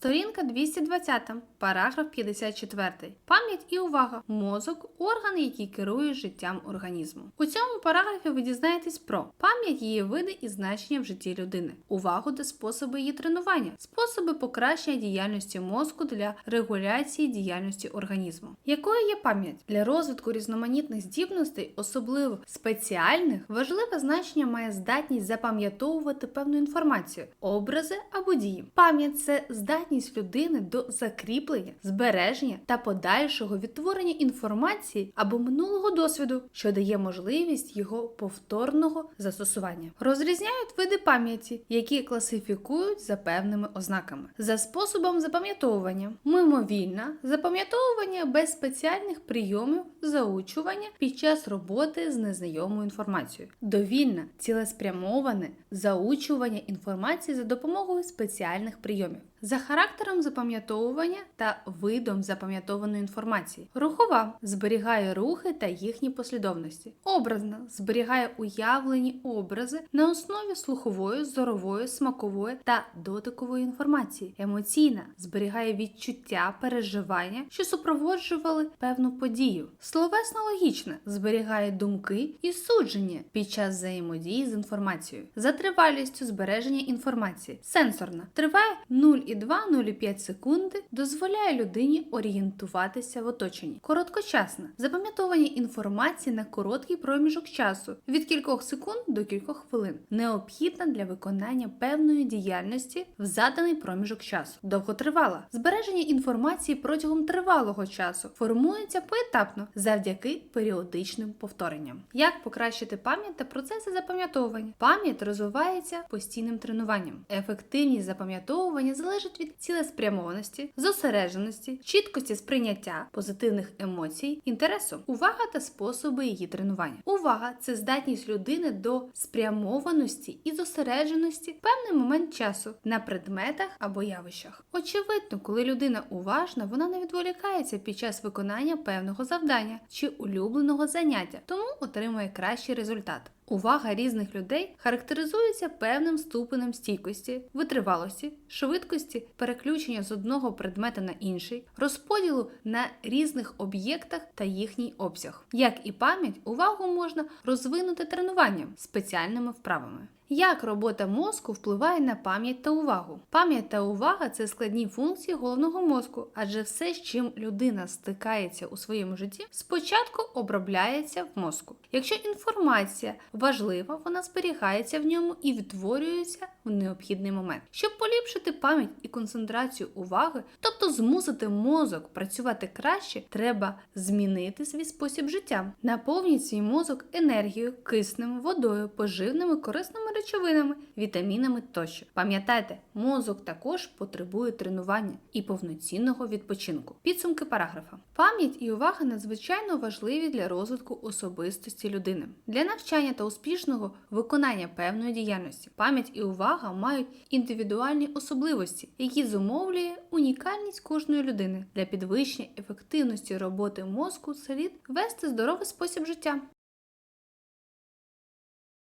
Сторінка 220, параграф 54. Пам'ять і увага. Мозок органи, які керують життям організму. У цьому параграфі ви дізнаєтесь про пам'ять, її види і значення в житті людини, увагу та способи її тренування, способи покращення діяльності мозку для регуляції діяльності організму. Якою є пам'ять для розвитку різноманітних здібностей, особливо спеціальних, важливе значення має здатність запам'ятовувати певну інформацію, образи або дії. Пам'ять це здатність людини до закріплення, збереження та подальшого відтворення інформації або минулого досвіду, що дає можливість його повторного застосування. Розрізняють види пам'яті, які класифікують за певними ознаками, за способом запам'ятовування, мимовільне запам'ятовування без спеціальних прийомів заучування під час роботи з незнайомою інформацією, довільне, цілеспрямоване заучування інформації за допомогою спеціальних прийомів. За характером запам'ятовування та видом запам'ятованої інформації. Рухова зберігає рухи та їхні послідовності. Образна зберігає уявлені образи на основі слухової, зорової, смакової та дотикової інформації. Емоційна зберігає відчуття, переживання, що супроводжували певну подію. Словесно-логічна зберігає думки і судження під час взаємодії з інформацією. За тривалістю збереження інформації. Сенсорна триває 0,2-0,5 секунди, дозволяє людині орієнтуватися в оточенні. Короткочасна запам'ятовування інформації на короткий проміжок часу від кількох секунд до кількох хвилин, необхідна для виконання певної діяльності в заданий проміжок часу. Довготривала збереження інформації протягом тривалого часу формується поетапно завдяки періодичним повторенням. Як покращити пам'ять та процеси запам'ятовування? Пам'ять розвивається постійним тренуванням. Ефективність запам'ятовування залежить від цілеспрямованості, зосередженості, чіткості сприйняття, позитивних емоцій, інтересу, увага та способи її тренування. Увага це здатність людини до спрямованості і зосередженості в певний момент часу на предметах або явищах. Очевидно, коли людина уважна, вона не відволікається під час виконання певного завдання чи улюбленого заняття, тому отримує кращий результат. Увага різних людей характеризується певним ступенем стійкості, витривалості, швидкості переключення з одного предмета на інший, розподілу на різних об'єктах та їхній обсяг. Як і пам'ять, увагу можна розвинути тренуванням, спеціальними вправами. Як робота мозку впливає на пам'ять та увагу? Пам'ять та увага це складні функції головного мозку, адже все, з чим людина стикається у своєму житті, спочатку обробляється в мозку. Якщо інформація важлива, вона зберігається в ньому і відтворюється в необхідний момент. Щоб поліпшити пам'ять і концентрацію уваги, тобто змусити мозок працювати краще, треба змінити свій спосіб життя. Наповніть свій мозок енергією, киснем, водою, поживними корисними речовинами, вітамінами тощо. Пам'ятайте, мозок також потребує тренування і повноцінного відпочинку. Підсумки параграфа. Пам'ять і увага надзвичайно важливі для розвитку особистості людини, для навчання та успішного виконання певної діяльності. Пам'ять і увага мають індивідуальні особливості, які зумовлює унікальність кожної людини. Для підвищення ефективності роботи мозку слід вести здоровий спосіб життя.